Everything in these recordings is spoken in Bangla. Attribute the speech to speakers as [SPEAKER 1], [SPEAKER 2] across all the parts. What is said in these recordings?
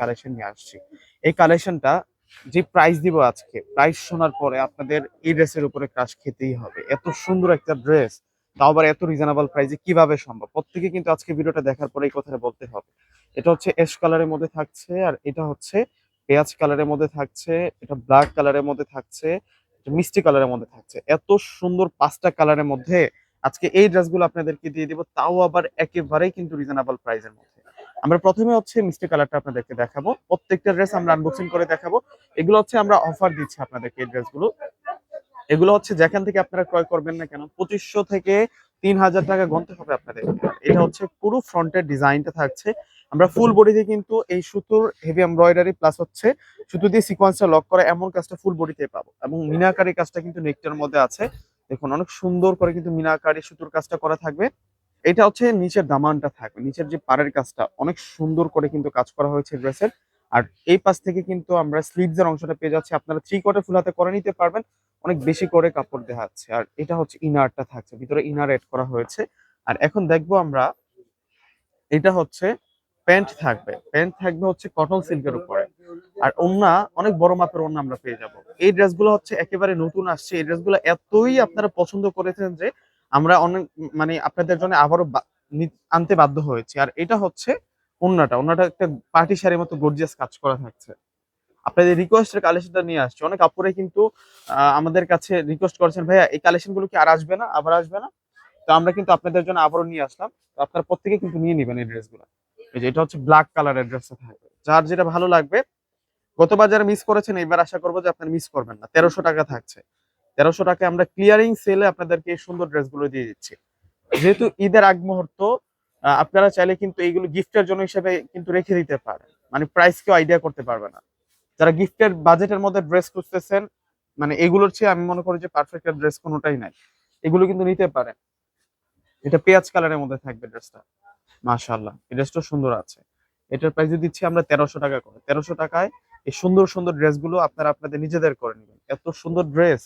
[SPEAKER 1] কালেকশন নিয়ে আসছি। এই কালেকশনটা যে প্রাইস দিব আজকে প্রাইস শোনার পরে আপনাদের এই ড্রেসের উপরে ক্রাশ খেতেই হবে। এত সুন্দর একটা ড্রেস তাও আবার এত রিজনেবল প্রাইসে কীভাবে সম্ভব? প্রত্যেকে কিন্তু আজকে ভিডিওটা দেখার পরে এই কথাটা বলতে হবে। এটা হচ্ছে এস কালারের মধ্যে থাকছে আর এটা হচ্ছে পেঁয়াজ কালারের মধ্যে থাকছে, এটা ব্ল্যাক কালারের মধ্যে থাকছে, এটা মিষ্টি কালারের মধ্যে থাকছে। এত সুন্দর পাঁচটা কালারের মধ্যে আজকে এই ড্রেসগুলো আপনাদেরকে দিয়ে দিব, তাও আবার একেবারেই কিন্তু রিজনেবল প্রাইসের মধ্যে। আমরা প্রথমে হচ্ছে মিষ্টি কালারটা আপনাদেরকে দেখাবো। প্রত্যেকটা ড্রেস আমরা আনবক্সিং করে দেখাবো। এগুলো হচ্ছে আমরা অফার দিচ্ছি আপনাদেরকে এই ড্রেসগুলো এগুলো হচ্ছে যেখান থেকে আপনারা ক্রয় করবেন না কেন, পঁচিশশো থেকে তিন হাজার টাকা গন্তে হবে আপনাদের এটা হচ্ছে পুরো ফ্রন্টের ডিজাইনটা থাকছে। আমরা ফুল বডিতে কিন্তু এই সুতোর হেভি এমব্রয়ডারি প্লাস হচ্ছে সুতো দিয়ে সিকোয়েন্সটা লক করা এমন কাজটা ফুল বডিতে পাবো। এবং মিনাকারি কাজটা কিন্তু নেকটার মধ্যে আছে। দেখুন, অনেক সুন্দর করে কিন্তু মিনাকারি সুতোর কাজটা করা থাকবে। এটা হচ্ছে নিচের দামানটা থাকবে। নিচের যে পাড়ের কাজটা, অনেক সুন্দর করে কিন্তু কাজ করা হয়েছে ড্রেসের। আর এই পাশ থেকে কিন্তু আমরা স্লিভস এর অংশটা পেয়ে যাচ্ছি। আপনারা থ্রি কোয়ার্টার ফুল হাতে করে নিতে পারবেন। অনেক বেশি করে কাপড় দেখাচ্ছে। আর এটা হচ্ছে ইনারটা থাকছে। ভিতরে ইনার এড করা হয়েছে। আর এখন দেখব আমরা, এটা হচ্ছে প্যান্ট থাকবে। প্যান্ট থাকবে হচ্ছে কটন সিল্কের উপরে। আর ওন্না অনেক বড় মাপের ওন্না আমরা পেয়ে যাব। এই ড্রেসগুলো হচ্ছে একেবারে নতুন আসছে। এই ড্রেসগুলো এতই আপনারা পছন্দ করেছেন যে আমরা অনেক মানে আপনাদের জন্য আবারও আনতে বাধ্য হয়েছি। আর এটা হচ্ছে ওন্নাটা। ওন্নাটা একটা পার্টি শাড়ির মতো গর্জিয়াস কাজ করা থাকছে। আপনাদের রিকোয়েস্টের কালেকশনটা নিয়ে আসছে। অনেক আপুরে কিন্তু আমাদের কাছে রিকোয়েস্ট করেছেন, ভাইয়া, এই কালেকশনগুলো কি আর আসবে না? আবার আসবে না? তো আমরা কিন্তু আপনাদের জন্য আবারও নিয়ে আসলাম। তো আপনারা প্রত্যেকে কিন্তু নিয়ে নেবেন এই ড্রেসগুলো এই যে, এটা হচ্ছে ব্ল্যাক কালারের ড্রেসটা থাকবে। যার যেটা ভালো লাগবে, গতবার যারা মিস করেছেন, এবার আশা করব যে আপনারা মিস করবেন না। তেরোশো টাকা থাকছে। তেরোশো টাকায় আমরা ক্লিয়ারিং সেলে আপনাদেরকে এই সুন্দর ড্রেসগুলো দিয়ে দিচ্ছি। যেহেতু ঈদের আগ মুহূর্ত আপনারা চাইলে কিন্তু এইগুলো গিফটের জন্য হিসেবে কিন্তু রেখে দিতে পারেন। মানে প্রাইস কেউ আইডিয়া করতে পারবে না। যারা গিফটের বাজেটের মধ্যে ড্রেস খুঁজতেছেন মানে এগুলোর চেয়ে আমি মনে করি যে পারফেক্ট ড্রেস কোনোটাই নাই। এগুলো কিন্তু নিতে পারেন। এটা পেঁয়াজ কালারের মধ্যে থাকবে ড্রেসটা মাশাআল্লাহ, এই ড্রেসটা সুন্দর আছে। এটার প্রাইস দিচ্ছি আমরা তেরোশো টাকা করে। তেরোশো টাকায় এই সুন্দর সুন্দর ড্রেসগুলো আপনারা আপনাদের নিজেদের করে নেবেন। এত সুন্দর ড্রেস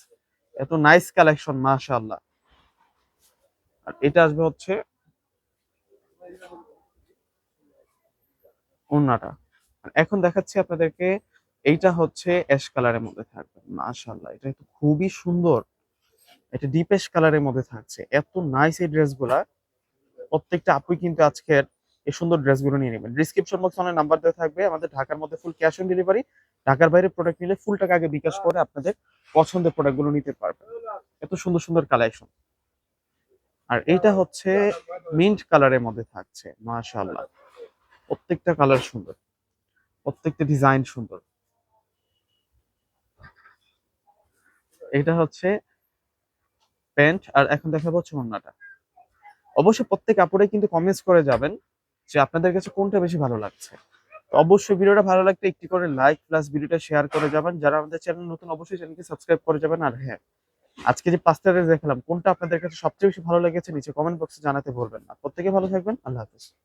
[SPEAKER 1] এত নাইস কালেকশন মাশাআল্লাহ। আর এটা আসবে হচ্ছে ওড়নাটা। এখন দেখাচ্ছি আপনাদেরকে, এইটা হচ্ছে অ্যাশ কালারের মধ্যে থাকবে, মাশাআল্লাহ। এটা তো খুবই সুন্দর। এটা ডিপ অ্যাশ কালারের মধ্যে থাকছে। এত নাইস এই ড্রেসগুলা প্রত্যেকটা আপুই কিন্তু আজকের এই সুন্দর ড্রেসগুলো নিয়ে নেবেন। ডিসক্রিপশন বক্সে অনেক নাম্বার দেওয়া থাকবে। আমাদের ঢাকার মধ্যে ফুল ক্যাশ অন ডেলিভারি ঢাকার বাইরে প্রোডাক্ট নিলে ফুল টাকা আগে বিকাশ করে আপনাদের পছন্দের প্রোডাক্টগুলো নিতে পারবেন। এত সুন্দর সুন্দর কালেকশন আর এইটা হচ্ছে মিন্ট কালারের মধ্যে থাকছে, মাশাআল্লাহ। প্রত্যেকটা কালার সুন্দর। প্রত্যেকটা ডিজাইন সুন্দর। এটা হচ্ছে প্যান্ট। আর এখন দেখাবো হচ্ছে ওড়নাটা। অবশ্যই প্রত্যেক কাপড়ে কিন্তু কমেন্টস করে যাবেন। যে আপনাদের কাছে কোনটা বেশি ভালো লাগছে? অবশ্যই ভিডিওটা ভালো লাগলে একটি করে লাইক প্লাস ভিডিওটা শেয়ার করে যাবেন। যারা আমাদের চ্যানেল নতুন, অবশ্যই চ্যানেলকে সাবস্ক্রাইব করে যাবেন। আর হ্যাঁ আজকে যে পাঁচটা রেজ দেখালাম, কোনটা আপনাদের কাছে সবচেয়ে বেশি ভালো লেগেছে, নিচে কমেন্ট বক্সে জানাতে বলবেন না। প্রত্যেকে ভালো থাকবেন। আল্লাহ হাফিজ।